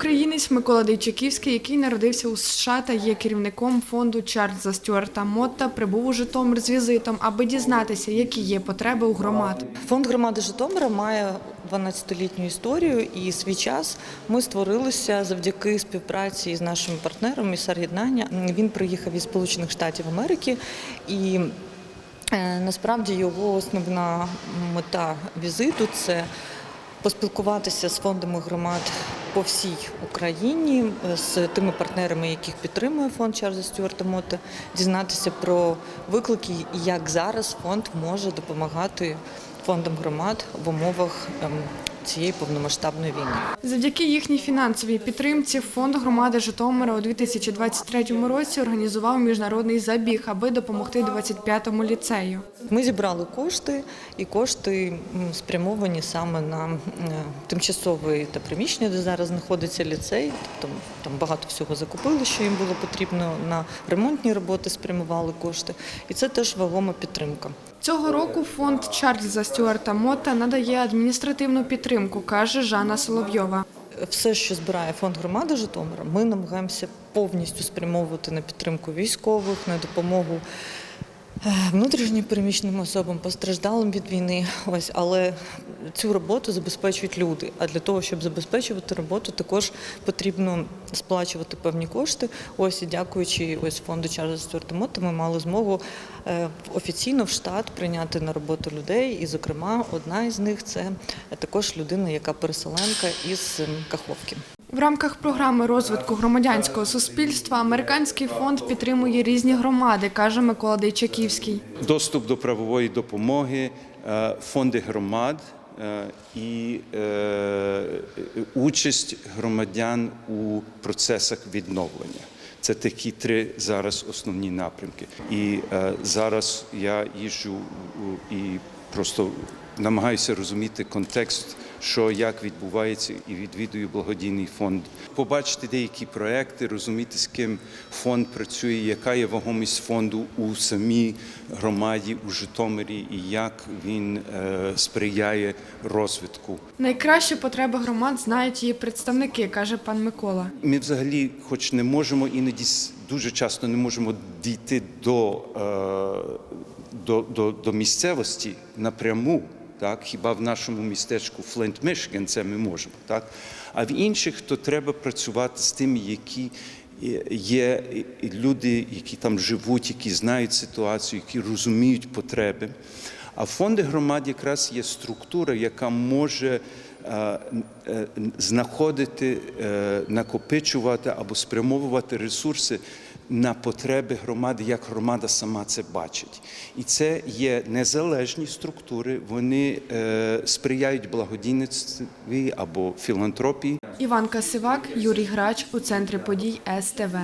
Українець Микола Дейчаківський, який народився у США та є керівником фонду Чарльза Стюарта Мотта, прибув у Житомир з візитом, аби дізнатися, які є потреби у громад. Фонд громади Житомира має 12-літню історію, і свій час ми створилися завдяки співпраці з нашими партнером «Місар Єднання. Він приїхав із Сполучених Штатів Америки і. е, Насправді його основна мета візиту це поспілкуватися з фондами громад по всій Україні, е, з тими партнерами, яких підтримує фонд Чарльза Стюарта Мота, дізнатися про виклики і як зараз фонд може допомагати фондам громад в умовах ем, цієї повномасштабної війни. Завдяки їхній фінансовій підтримці фонд громади Житомира у 2023 році організував міжнародний забіг, аби допомогти 25-му ліцею. Ми зібрали кошти, і кошти спрямовані саме на тимчасове та приміщення, де зараз знаходиться ліцей. Тобто там багато всього закупили, що їм було потрібно. На ремонтні роботи спрямували кошти. І це теж вагома підтримка. Цього року фонд Чарльза Стюарта Мота надає адміністративну підтримку, каже Жанна Соловйова. Все, що збирає фонд громади Житомира, ми намагаємося повністю спрямовувати на підтримку військових, на допомогу е, внутрішньо переміщеним особам, постраждалим від війни. Ось, але цю роботу забезпечують люди. А для того, щоб забезпечувати роботу, також потрібно сплачувати певні кошти. Ось і дякуючи ось фонду Чарльза Стюарта ми мали змогу е, офіційно в штат прийняти на роботу людей. І, зокрема, одна із них це також людина, яка переселенка із Каховки. В рамках програми розвитку громадянського суспільства американський фонд підтримує різні громади, каже Микола Дейчаківський. доступ до правової допомоги, е, фонди громад е, і е, участь громадян у процесах відновлення. Це такі три зараз основні напрямки. І зараз я їжджу і просто намагаюся розуміти контекст, що як відбувається, і відвідую благодійний фонд. Побачити деякі проекти, розуміти, з ким фонд працює, яка є вагомість фонду у самій громаді у Житомирі, і як він е, сприяє розвитку. Найкраще потреби громад знають її представники, каже пан Микола. Ми взагалі, хоч не можемо іноді дуже часто не можемо дійти до, е, до, до, до місцевості напряму. Так, хіба в нашому містечку Флинт, Мішген це ми можемо, так? А в інших то треба працювати з тими, які є- є люди, які там живуть, які знають ситуацію, які розуміють потреби. А фонди громад якраз є структура, яка може е, е, знаходити, е, накопичувати або спрямовувати ресурси на потреби громади, як громада сама це бачить. І це є незалежні структури, вони е, сприяють благодійництві або філантропії. Іван Касивак, Юрій Грач у центрі подій СТВ.